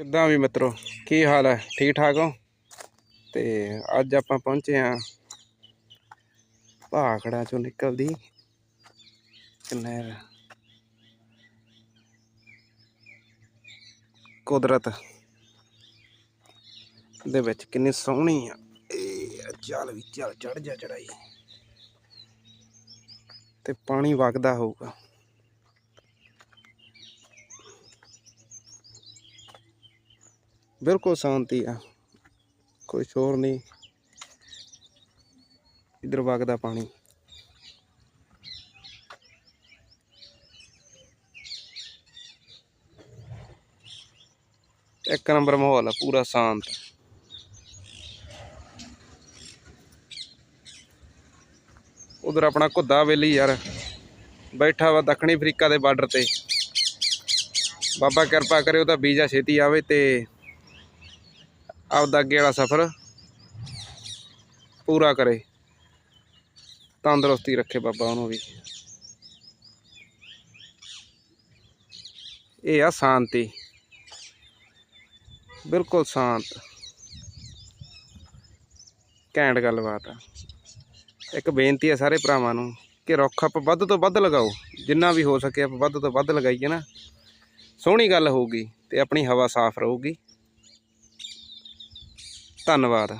ਕਿੱਦਾਂ ਵੀ ਮਿੱਤਰੋ? ਕੀ ਹਾਲ ਹੈ? ਠੀਕ ਠਾਕ ਹੋ? ਤੇ ਅੱਜ ਆਪਾਂ ਪਹੁੰਚੇ ਆ ਭਾਖੜਾ ਚੋਂ ਨਿਕਲਦੀ ਨਹਿਰ ਕੁਦਰਤ ਦੇ ਵਿੱਚ ਕਿੰਨੀ ਸੋਹਣੀ ਆ। ਇਹ ਚੱਲ ਵੀ ਚੱਲ ਚੜ ਜਾ ਚੜਾਈ ਤੇ ਪਾਣੀ ਵਗਦਾ ਹੋਊਗਾ। ਬਿਲਕੁਲ ਸ਼ਾਂਤੀ ਆ। ਕੋਈ ਸ਼ੋਰ ਨਹੀਂ। ਇਧਰ ਵਗਦਾ ਪਾਣੀ। ਇੱਕ ਨੰਬਰ ਮਾਹੌਲ ਆ, ਪੂਰਾ ਸ਼ਾਂਤ। ਉਧਰ ਆਪਣਾ ਘੁੱਦਾ ਵੇਲੀ ਯਾਰ। ਬੈਠਾ ਵਾ ਦੱਖਣੀ ਅਫਰੀਕਾ ਦੇ ਬਾਰਡਰ ਤੇ। ਬਾਬਾ ਕਿਰਪਾ ਕਰੇ ਉਹਦਾ ਵੀਜ਼ਾ ਛੇਤੀ ਆਵੇ ਤੇ ਆਪਦਾ ਅੱਗੇ ਵਾਲਾ ਸਫ਼ਰ ਪੂਰਾ ਕਰੇ। ਤੰਦਰੁਸਤੀ ਰੱਖੇ ਬਾਬਾ ਉਹਨੂੰ ਵੀ। ਇਹ ਆ ਸ਼ਾਂਤੀ। ਬਿਲਕੁਲ ਸ਼ਾਂਤ। ਘੈਂਟ ਗੱਲਬਾਤ ਆ। ਇੱਕ ਬੇਨਤੀ ਆ ਸਾਰੇ ਭਰਾਵਾਂ ਨੂੰ ਕਿ ਰੁੱਖ ਆਪ ਵੱਧ ਤੋਂ ਵੱਧ ਲਗਾਓ। ਜਿੰਨਾ ਵੀ ਹੋ ਸਕੇ ਆਪ ਵੱਧ ਤੋਂ ਵੱਧ ਲਗਾਈਏ ਨਾ। ਸੋਹਣੀ ਗੱਲ ਹੋਊਗੀ ਤੇ ਆਪਣੀ ਹਵਾ ਸਾਫ਼ ਰਹੂਗੀ। ਧੰਨਵਾਦ।